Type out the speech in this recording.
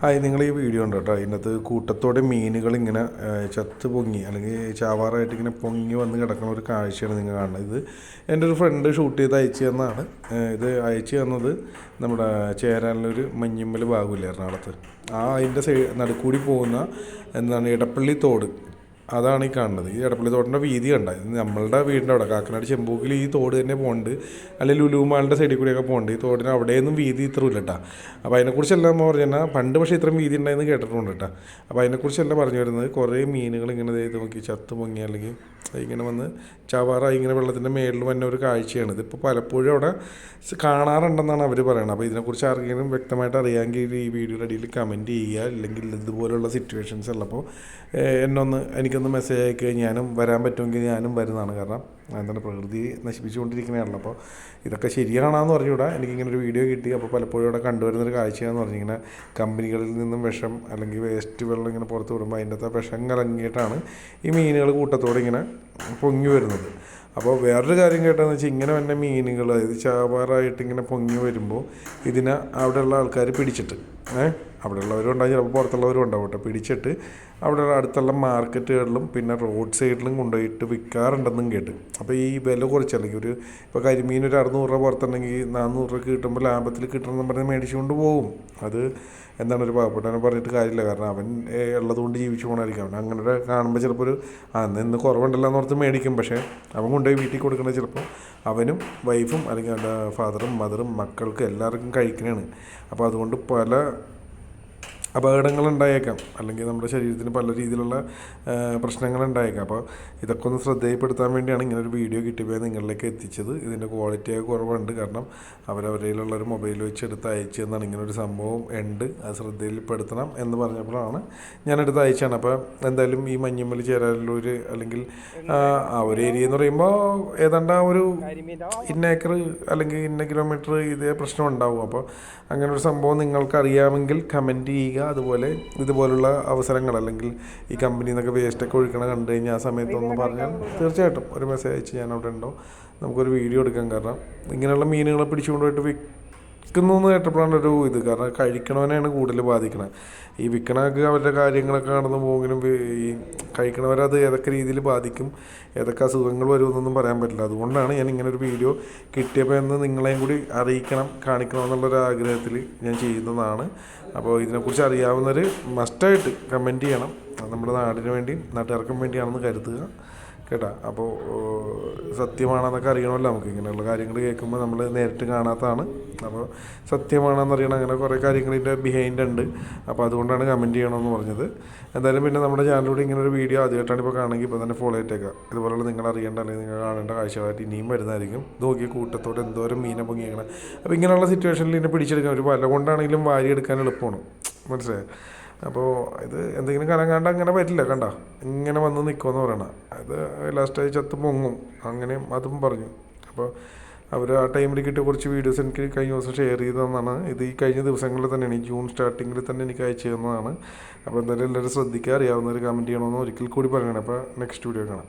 Hi നിങ്ങൾ ഈ video ഉണ്ട് കേട്ടോ അതിനകത്ത് കൂട്ടത്തോടെ മീനുകൾ ഇങ്ങനെ ചത്ത് പൊങ്ങി അല്ലെങ്കിൽ ചാവാറായിട്ട് ഇങ്ങനെ പൊങ്ങി വന്ന് കിടക്കുന്ന ഒരു കാഴ്ചയാണ് നിങ്ങൾ കാണുന്നത്. ഇത് എന്റെ ഒരു ഫ്രണ്ട് ഷൂട്ട് ചെയ്ത് അയച്ചു തന്നതാണ് ഇത് അയച്ചു തന്നത് നമ്മുടെ ചേരാനിലൊരു മഞ്ഞുമ്മൽ ഭാഗമില്ല എറണാകുളത്ത് ആ അതിന്റെ സൈ നടുക്കൂടി പോകുന്ന എന്താണ് ഇടപ്പള്ളി തോട്. അതാണ് ഈ കാണുന്നത്. ഈ എടപ്പള്ളി തോടിന്റെ വീതി കണ്ട നമ്മളുടെ വീടിന്റെ അവിടെ. കാക്കനാട് ചെമ്പൂക്കിൽ ഈ തോട് തന്നെ പോകുന്നുണ്ട് അല്ലെങ്കിൽ ലുലുമാളിന്റെ സൈഡിൽ കൂടിയൊക്കെ പോകുന്നുണ്ട് ഈ തോടിന് അവിടെയൊന്നും വീതി ഇത്ര ഇല്ല കേട്ടോ അപ്പോൾ അതിനെക്കുറിച്ചെല്ലാം പറഞ്ഞാൽ പണ്ട് പക്ഷേ ഇത്രയും വീതി ഉണ്ടായെന്ന് കേട്ടിട്ടുണ്ട് കേട്ടോ അപ്പോൾ അതിനെക്കുറിച്ചെല്ലാം പറഞ്ഞു വരുന്നത് കുറേ മീനുകൾ ഇങ്ങനെ ഇത് നോക്കി ചത്ത് പൊങ്ങി അല്ലെങ്കിൽ ഇങ്ങനെ വന്ന് ചവാറായി ഇങ്ങനെ വെള്ളത്തിന്റെ മേളിൽ വന്ന ഒരു കാഴ്ചയാണ്. ഇതിപ്പോൾ പലപ്പോഴും അവിടെ കാണാറുണ്ടെന്നാണ് അവർ പറയുന്നത് അപ്പോൾ ഇതിനെക്കുറിച്ച് ആർക്കെങ്കിലും വ്യക്തമായിട്ട് അറിയാമെങ്കിൽ ഈ വീഡിയോയുടെ അടിയിൽ കമന്റ് ചെയ്യുക അല്ലെങ്കിൽ ഇതുപോലുള്ള സിറ്റുവേഷൻസ് ഉള്ളപ്പോൾ എന്നൊന്ന് എന്നൊന്ന് എനിക്കൊന്ന് മെസ്സേജ് അയക്കുക ഞാനും വരാൻ പറ്റുമെങ്കിൽ ഞാനും വരുന്നതാണ് കാരണം എന്താണ് പ്രകൃതി നശിപ്പിച്ചുകൊണ്ടിരിക്കുന്നതാണല്ലോ. അപ്പോൾ ഇതൊക്കെ ശരിയാണെന്ന് പറഞ്ഞുകൂടാ. എനിക്കിങ്ങനെ ഒരു വീഡിയോ കിട്ടി. അപ്പോൾ പലപ്പോഴും ഇവിടെ കണ്ടുവരുന്നൊരു കാഴ്ചയാണെന്ന് പറഞ്ഞു ഇങ്ങനെ കമ്പനികളിൽ നിന്നും വിഷം അല്ലെങ്കിൽ വേസ്റ്റ് വെള്ളം ഇങ്ങനെ പുറത്ത് വിടുമ്പോൾ അതിന്റെ അകത്ത് വിഷം കലങ്ങിയിട്ടാണ് ഈ മീനുകൾ കൂട്ടത്തോടെ ഇങ്ങനെ പൊങ്ങി വരുന്നത്. അപ്പോൾ വേറൊരു കാര്യം കേട്ടതെന്ന് വെച്ചാൽ ഇങ്ങനെ വന്ന മീനുകൾ അതായത് ചാവാറായിട്ട് ഇങ്ങനെ പൊങ്ങി വരുമ്പോൾ ഇതിനെ അവിടെയുള്ള ആൾക്കാർ പിടിച്ചിട്ട് ഏഹ് അവിടെയുള്ളവരും ഉണ്ടാകും ചിലപ്പോൾ പുറത്തുള്ളവരും ഉണ്ടാവും കേട്ടോ പിടിച്ചിട്ട് അവിടെയുള്ള അടുത്തുള്ള മാർക്കറ്റുകളിലും പിന്നെ റോഡ് സൈഡിലും കൊണ്ടുപോയിട്ട് വിൽക്കാറുണ്ടെന്നും കേട്ട്. അപ്പോൾ ഈ വില കുറച്ചല്ലെങ്കിൽ ഒരു ഇപ്പോൾ കരിമീൻ ഒരു അറുന്നൂറ് രൂപ പുറത്തുണ്ടെങ്കിൽ നാനൂറ് രൂപ കിട്ടുമ്പോൾ ലാഭത്തിൽ കിട്ടണമെന്ന് പറഞ്ഞ് മേടിച്ചുകൊണ്ട് പോകും. അത് എന്താണ് ഒരു പാവപ്പെട്ടവനെ പറഞ്ഞിട്ട് കാര്യമില്ല. കാരണം അവൻ ഉള്ളതുകൊണ്ട് ജീവിച്ചു പോകണമായിരിക്കും അവൻ അങ്ങനെ കാണുമ്പോൾ ചിലപ്പോൾ ഒരു അന്ന് ഇന്ന് കുറവുണ്ടല്ലോ എന്ന് ഓർത്ത് മേടിക്കും. പക്ഷേ അവൻ കൊണ്ടുപോയി വീട്ടിൽ കൊടുക്കുന്നത് ചിലപ്പോൾ അവനും വൈഫും അല്ലെങ്കിൽ ഫാദറും മദറും മക്കൾക്കും എല്ലാവർക്കും കഴിക്കണതാണ് അപ്പോൾ അതുകൊണ്ട് പല അപകടങ്ങൾ ഉണ്ടായേക്കാം അല്ലെങ്കിൽ നമ്മുടെ ശരീരത്തിന് പല രീതിയിലുള്ള പ്രശ്നങ്ങൾ ഉണ്ടായേക്കാം അപ്പോൾ ഇതൊക്കെ ഒന്ന് ശ്രദ്ധയിൽപ്പെടുത്താൻ വേണ്ടിയാണ് ഇങ്ങനൊരു വീഡിയോ കിട്ടിയപ്പോൾ നിങ്ങളിലേക്ക് എത്തിച്ചത്. ഇതിന്റെ ക്വാളിറ്റിയൊക്കെ കുറവുണ്ട്. കാരണം അവരവരയിലുള്ള ഒരു മൊബൈൽ വെച്ച് എടുത്ത് അയച്ചു എന്നാണ് ഇങ്ങനൊരു സംഭവം ഉണ്ട്. അത് ശ്രദ്ധയിൽപ്പെടുത്തണം എന്ന് പറഞ്ഞപ്പോഴാണ് ഞാനെടുത്ത് അയച്ചാണ് അപ്പോൾ എന്തായാലും ഈ മഞ്ഞമ്മൽ ചേരാലൂർ അല്ലെങ്കിൽ ആ, ഒരു ഏരിയ എന്ന് പറയുമ്പോൾ ഏതാണ്ട് ആ ഒരു ഇന്ന ഏക്കർ അല്ലെങ്കിൽ ഇന്ന കിലോമീറ്റർ ഇതേ പ്രശ്നം ഉണ്ടാവും. അപ്പോൾ അങ്ങനൊരു സംഭവം നിങ്ങൾക്ക് അറിയാമെങ്കിൽ കമന്റ് ചെയ്യുക. അതുപോലെ ഇതുപോലുള്ള അവസരങ്ങൾ അല്ലെങ്കിൽ ഈ കമ്പനിയിൽ നിന്നൊക്കെ വേസ്റ്റൊക്കെ ഒഴുക്കണ കണ്ടു കഴിഞ്ഞാൽ ആ സമയത്തൊന്ന് പറഞ്ഞാൽ തീർച്ചയായിട്ടും ഒരു മെസ്സേജ് അയച്ച് ഞാൻ അവിടെ ഉണ്ടോ? നമുക്കൊരു വീഡിയോ എടുക്കാൻ കാരണം ഇങ്ങനെയുള്ള മീനുകളെ പിടിച്ചുകൊണ്ട് പോയിട്ട് വിൽക്കുന്നു എന്ന് കേട്ടപ്പോഴാണ് ഒരു ഇത്. കാരണം കഴിക്കണവനെയാണ് കൂടുതൽ ബാധിക്കണത് ഈ വിൽക്കണവർക്ക് അവരുടെ കാര്യങ്ങളൊക്കെ നടന്നു പോകുമെങ്കിലും ഈ കഴിക്കണവരത് ഏതൊക്കെ രീതിയിൽ ബാധിക്കും ഏതൊക്കെ അസുഖങ്ങൾ വരുമെന്നൊന്നും പറയാൻ പറ്റില്ല. അതുകൊണ്ടാണ് ഞാൻ ഇങ്ങനെ ഒരു വീഡിയോ കിട്ടിയപ്പോൾ എന്ന് നിങ്ങളെയും കൂടി അറിയിക്കണം കാണിക്കണം എന്നുള്ളൊരു ആഗ്രഹത്തിൽ ഞാൻ ചെയ്യുന്നതാണ്. അപ്പോൾ ഇതിനെക്കുറിച്ച് അറിയാവുന്നവർ മസ്റ്റായിട്ട് കമന്റ് ചെയ്യണം. നമ്മുടെ നാടിന് വേണ്ടി നാട്ടുകാർക്കും വേണ്ടിയാണെന്ന് കരുതുക. കേട്ടാ? അപ്പോൾ സത്യമാണെന്നൊക്കെ അറിയണമല്ലോ നമുക്ക്. ഇങ്ങനെയുള്ള കാര്യങ്ങൾ കേൾക്കുമ്പോൾ നമ്മൾ നേരിട്ട് കാണാത്തതാണ്. അപ്പോൾ സത്യമാണെന്ന് അറിയണം. അങ്ങനെ കുറേ കാര്യങ്ങളിന്റെ ബിഹൈൻഡ് ഉണ്ട്. അപ്പോൾ അതുകൊണ്ടാണ് കമന്റ് ചെയ്യണമെന്ന് പറഞ്ഞത്. എന്തായാലും പിന്നെ നമ്മുടെ ചാനലിലൂടെ ഇങ്ങനെ ഒരു വീഡിയോ ആദ്യമായിട്ടാണ് ഇപ്പോൾ കാണുമെങ്കിൽ ഇപ്പോൾ തന്നെ ഫോളോ ചെയ്തേക്കാം ഇതുപോലുള്ള നിങ്ങൾ അറിയേണ്ട അല്ലെങ്കിൽ നിങ്ങൾ കാണേണ്ട കാഴ്ചകളായിട്ട് ഇനിയും വരുന്നതായിരിക്കും. നോക്കിയ നോക്കി കൂട്ടത്തോടെ എന്തോരം മീനെ പൊങ്ങിയേക്കണം അപ്പോൾ ഇങ്ങനെയുള്ള സിറ്റുവേഷനിൽ ഇതിനെ പിടിച്ചെടുക്കാൻ ഒരു വല കൊണ്ടാണെങ്കിലും വാരിയെടുക്കാൻ എളുപ്പമാണ്. മനസ്സിലായോ? അപ്പോൾ ഇത് എന്തെങ്കിലും കലങ്ങാണ്ട് അങ്ങനെ പറ്റില്ല കണ്ട? ഇങ്ങനെ വന്ന് നിൽക്കുമെന്ന് പറയണം. അത് ലാസ്റ്റായി ചത്ത് പൊങ്ങും. അങ്ങനെയും അതും പറഞ്ഞു. അപ്പോൾ അവർ ആ ടൈമിൽ കിട്ടിയ കുറച്ച് വീഡിയോസ് എനിക്ക് കഴിഞ്ഞ ദിവസം ഷെയർ ചെയ്തതെന്നാണ് ഇത് ഈ കഴിഞ്ഞ ദിവസങ്ങളിൽ തന്നെയാണ് ജൂൺ സ്റ്റാർട്ടിങ്ങിൽ തന്നെ എനിക്ക് അയച്ചു തന്നതാണ്. അപ്പോൾ എന്തായാലും എല്ലാവരും ശ്രദ്ധിക്കുക അറിയാവുന്നവർ കമന്റ് ചെയ്യണമെന്ന് ഒരിക്കൽ കൂടി പറയണം. അപ്പോൾ നെക്സ്റ്റ് വീഡിയോ കാണാം.